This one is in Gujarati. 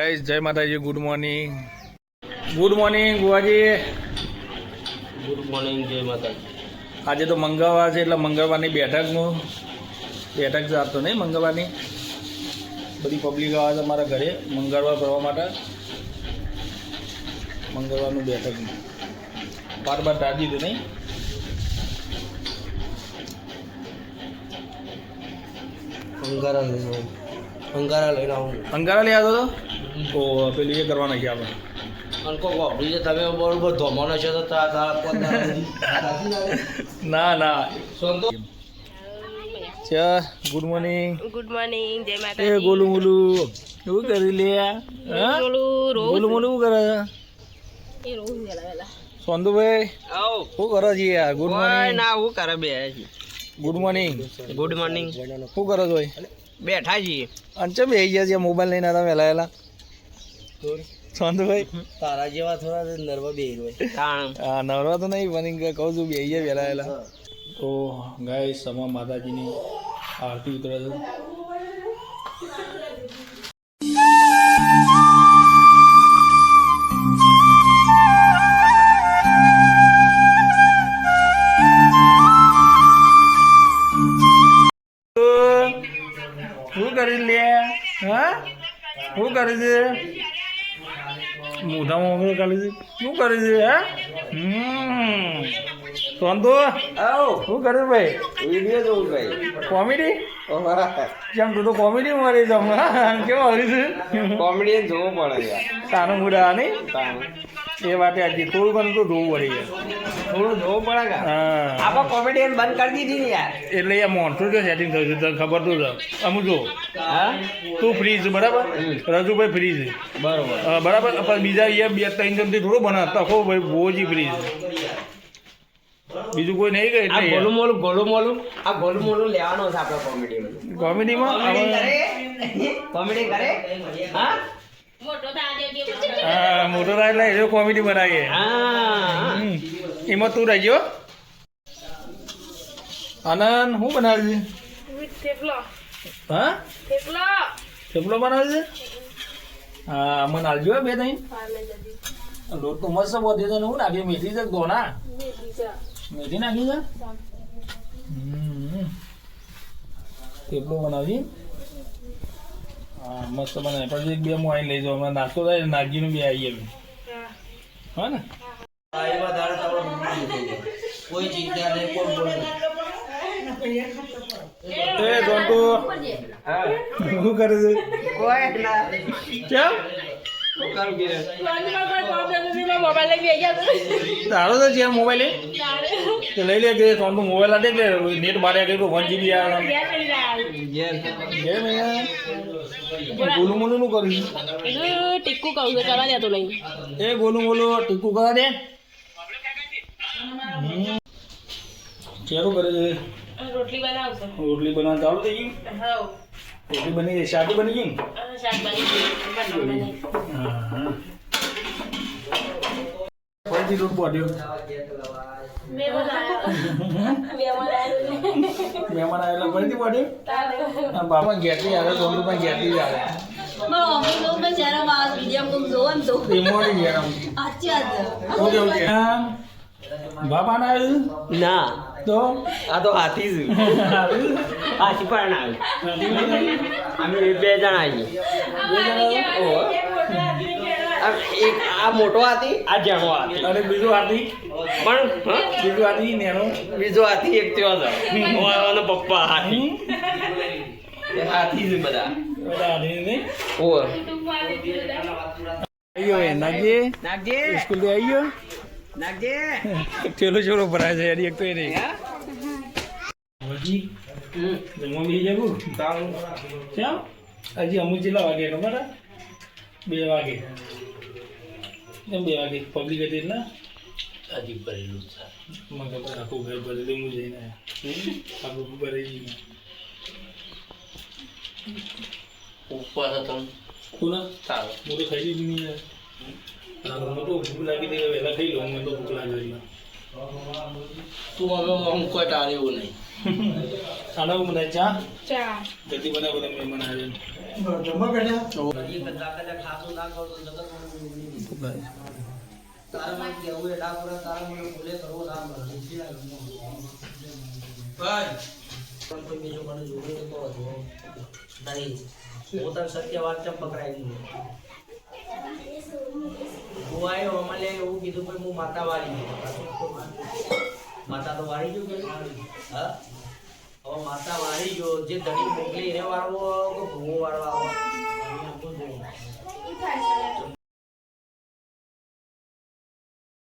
Guys Jai Mataji good morning good morning ગુવાજી. Good morning Jai Mataji. આજે તો મંગળવાર છે એટલે મંગળવારની બેઠકનું બેઠક જ આપતો નહીં મંગળવારની. બધી પબ્લિક આવે છે અમારા ઘરે મંગળવાર ભરવા માટે. મંગળવારનું બેઠકનું બાર બાર ટાળી દીધું નહીં. આવું. અંગારા લઈને આવું અંગારા લઈ આવ્યો તો પેલું એ કરવા નાખી આપણે. છે તમે બરોબર છે તો લાગે? ના ના. સંતો ચા ગુડ મોર્નિંગ ગુડ મોર્નિંગ જય એ ગોલું મોલું શું કરી લે હા? ગોલું મોલું શું કરે? એ રોજ વેલા વેલા. સોંદુભાઈ આવો. શું કરો છો યાર ગુડ મોર્નિંગ ના હું કરે બે ગુડ મોર્નિંગ ગુડ મોર્નિંગ શું કરો છો ભાઈ? બેઠા છીએ. અંચે બે ગયા છે મોબાઈલ લઈને હતા વહેલા વહેલા. સોંદુભાઈ તારા જેવા થોડા નર્વા બે હા નવરા તો નહીં પણ કહું છું બે ગયા વહેલા તો ગાય સમા માતાજીની આરતી ઉતરે છે. શું કરે છે? મોઢામાં મોઢું કાઢી છે. શું કરે છે હે? હમ. સોંતો આવો. શું કરે ભાઈ? વીડિયો જોઉં ભાઈ. કોમેડી? કેમ તું તો કોમેડી મારી જમ કેવું આવ્યું છે? કોમેડી જોવું પડે યાર. તાનું નહીં? તાણ. એ વાતે આજે થોડું ઘણું તો ધોવું પડે યાર. થોડું ધોવું પડે આપણે કોમેડિયન બંધ કરી દીધી ને યાર. એટલે યાર મોનસું જો સેટિંગ થયું તને ખબર તો અમુક જો. હા? તું ફ્રી છે બરાબર? રજુભાઈ ફ્રી છે. બરાબર. બરાબર? પણ બીજા યાર બે ત્રણ જણથી થોડું બના તકો ભાઈ બોજી ફ્રી છે. બીજું કોઈ નહીં ગયું આ એટલે ગોલું મોલું ગોલું મોલું? આ ગોલું મોલું લેવાનો છે આપણે કોમેડીમાં કોમેડીમાં કોમેડી કરે? હા? હા મોટો થાય એટલે એ કોમેડી બનાવીએ. એમાં તું રહેજો આનંદ શું બનાવે છે થેપલો. હા? થેપલો. હા મને આલજો બે ત્રણ લોટ તો મસ્ત બોધી છે ને હું નાખી મેથી છે ગોના? મેથી નાખી છે? થેપલો બનાવી હા મસ્ત બનાવે. પછી એક બે હું આવીને લઈ જાઉં. હમણાં નાસ્તો થાય ને બી આવી આવીએ અમે. હા ને? કોઈ ચિંતા નહીં કોઈ બોલે? એ જોન્ટુ શું કરે છે? કોઈ ના. કેમ? કે મોબાઈલ લઈ તારો તો છે મોબાઈલ એ લઈ લે કે મોબાઈલ આ દે કે નેટ માર્યા કે વન જીબી આવે. કેમ ગોલું મોલું નું કર્યું ટીકું કહું છું કરવા દેતો નહીં એ ગોલું મોલું ટીકું કરા દે. કેરું કરે છે? રોટલી બનાવશો રોટલી બનાવવાનું ચાલુ થઈ ગયું? હા રોટલી બની ગઈ. શાદી બની ગઈ? હા ફરીથી રોટ બોટ્યો બે બનાવ્યા. બે બનાવ્યા. મહેમાન આવેલા ફરીથી બોટ્યો બાપા ઘેટી આવે તો પણ ઘેટી આવે બાપા ના આવ્યું ના. તો? આ તો હાથી હાથી પણ અમે બે જણા આવીએ એક આ મોટો હાથી આ જાણો હાથી. અને બીજો હાથી? પણ બીજો હાથી નેનો? બીજો હાથી એક ત્યો છે અને પપ્પા હાથી. હાથી છે બધા. ઓહો. આવ્યો એ નાગે નાગે સ્કૂલથી આવી ગયો ચેલો ચેલો ભરાય છે યાર એક તો એ નહીં. હજી. જમવા જવું કેમ હજી અમુક કેટલા વાગે ખબર બે વાગે. કેમ બે વાગે પબ્લિક હતી એટલે? આજે ભરેલું છે. મને ખબર આખું ઘર ભરેલું હું જઈને. આખું ભરાઈ ગયું ઉપર હતો. કોને તારો. હું તો ખાઈ લીધું નહીં યાર. હા, મને તો ભૂખ લાગી હતી વહેલા ખાઈ લઉં મને તો ભૂખ લાગે તું હવે હું કોઈ એવું નહીં. આનો બધા ચા? જલ્દી બધા બધા મહેમાન આવે જમવા બેઠા? ખાતું ના તને સત્ય એવું કીધું હું? માતા વાળી માતા તો વાળી ગયો હા હવે માતા વાળી ગયો જે ધણી મોકલી, એને વાળવો કે ભૂવો વાળવા આવો